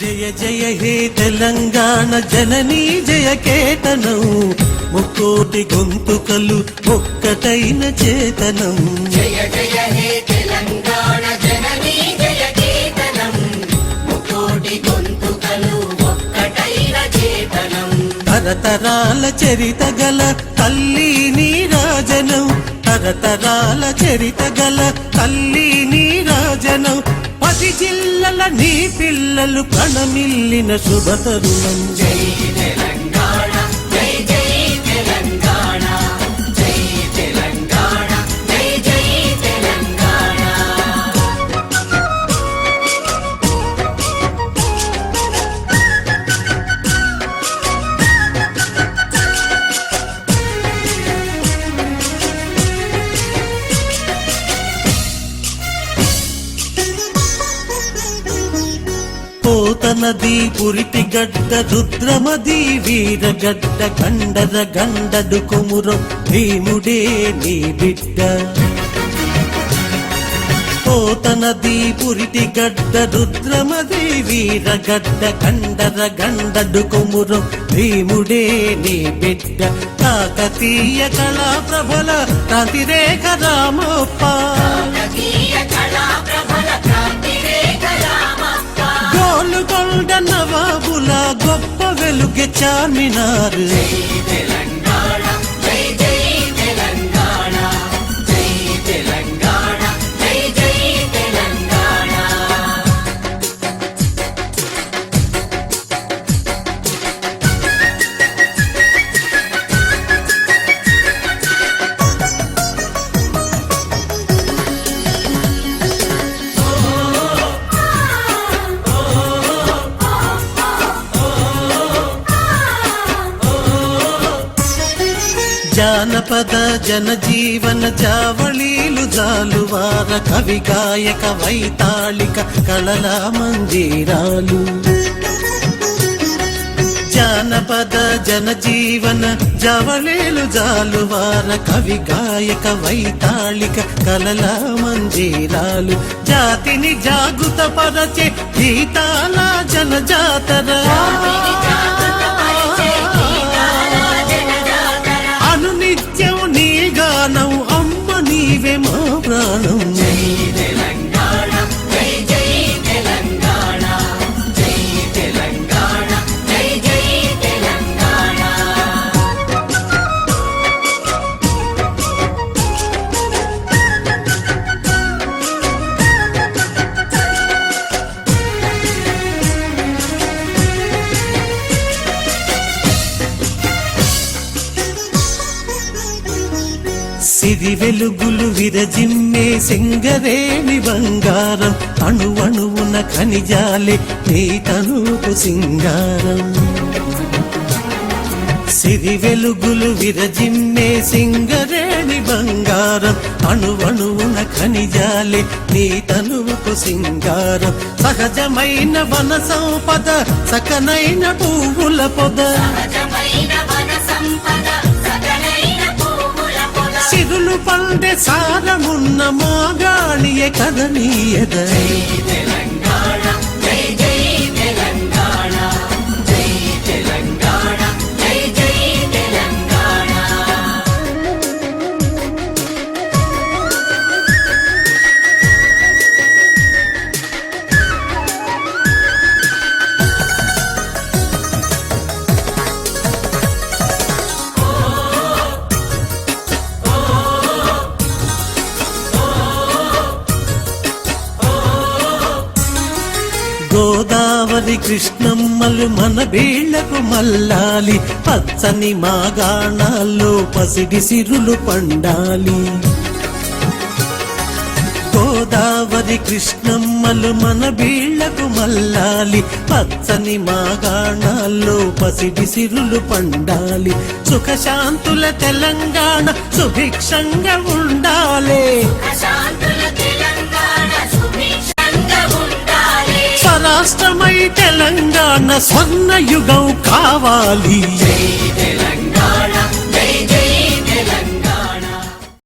జయ జయ హే తెలంగాణ జననీ జయ కేతనం. ముక్కోటి గొంతుకలు ఒక్కటైన చేతనం. జయ జయ హే తెలంగాణ జననీ జయ కేతనం. ముకోటి గొంతుకలు ఒక్కటైన చేతనం. తరతరాల చరిత గల తల్లి నీరాజనం తరతరాల చరిత గల తల్లి జిల్లల నీ పిల్లలు కణమిల్లిన శుభతరుణం. జై తెలంగాణ పోతనది పురిటి గడ్డ రుద్రమది వీర గడ్డ గండర గండడు కుమురు భీముడే నీ బిడ్డ. పోతనది పురిటి గడ్డ రుద్రమది వీర గడ్డ గండర గండడు కుమురు భీముడే నీ బిడ్డ. కాకతీయ కళా ప్రభల కాంతిరేఖ రామప్ప. గోలుగొండ నవాబుల గొప్ప వెలుగె చార్మినారు జానపద జనజీవన జావళీలు జాలువార కవి గాయక వైతాళిక కళల మంజీరాలు. జానపద జనజీవన జవళేలు జాలువార కవి గాయక వైతాళిక కలల మంజీరాలు. జాతిని జాగృత పరచే గీతాల జనజాతర. సిరి వెలుగులు విరజిమ్మే సింగరేణి బంగారం. అణు అణువున ఖనిజాలే నీ తనుకు సింగారం. సిరి వెలుగులు విరజిమ్మే సింగరేణి బంగారం. అణు అణువున ఖనిజాలే నీ తనువుకు సింగారం. సహజమైన వన సంపద సకనైన పువ్వుల పొద. సహజమైన వన సంపద పువ్వుల పొద పండే సారమున్న మాగాణియే కదనీయద గోదావరి కృష్ణమ్మలు మన వీళ్ళకు మల్లాలి. పచ్చని మాగాణాల్లో పసిడి సిరులు పండాలి. గోదావరి కృష్ణమ్మలు మన వీళ్ళకు మల్లాలి. పచ్చని మాగాణాల్లో పసిడి సిరులు పండాలి. సుఖశాంతుల తెలంగాణ సుభిక్షంగా ఉండాలి. రాష్ట్రమై తెలంగాణ స్వర్ణ యుగం కావాలి. జై తెలంగాణ జై జై తెలంగాణ.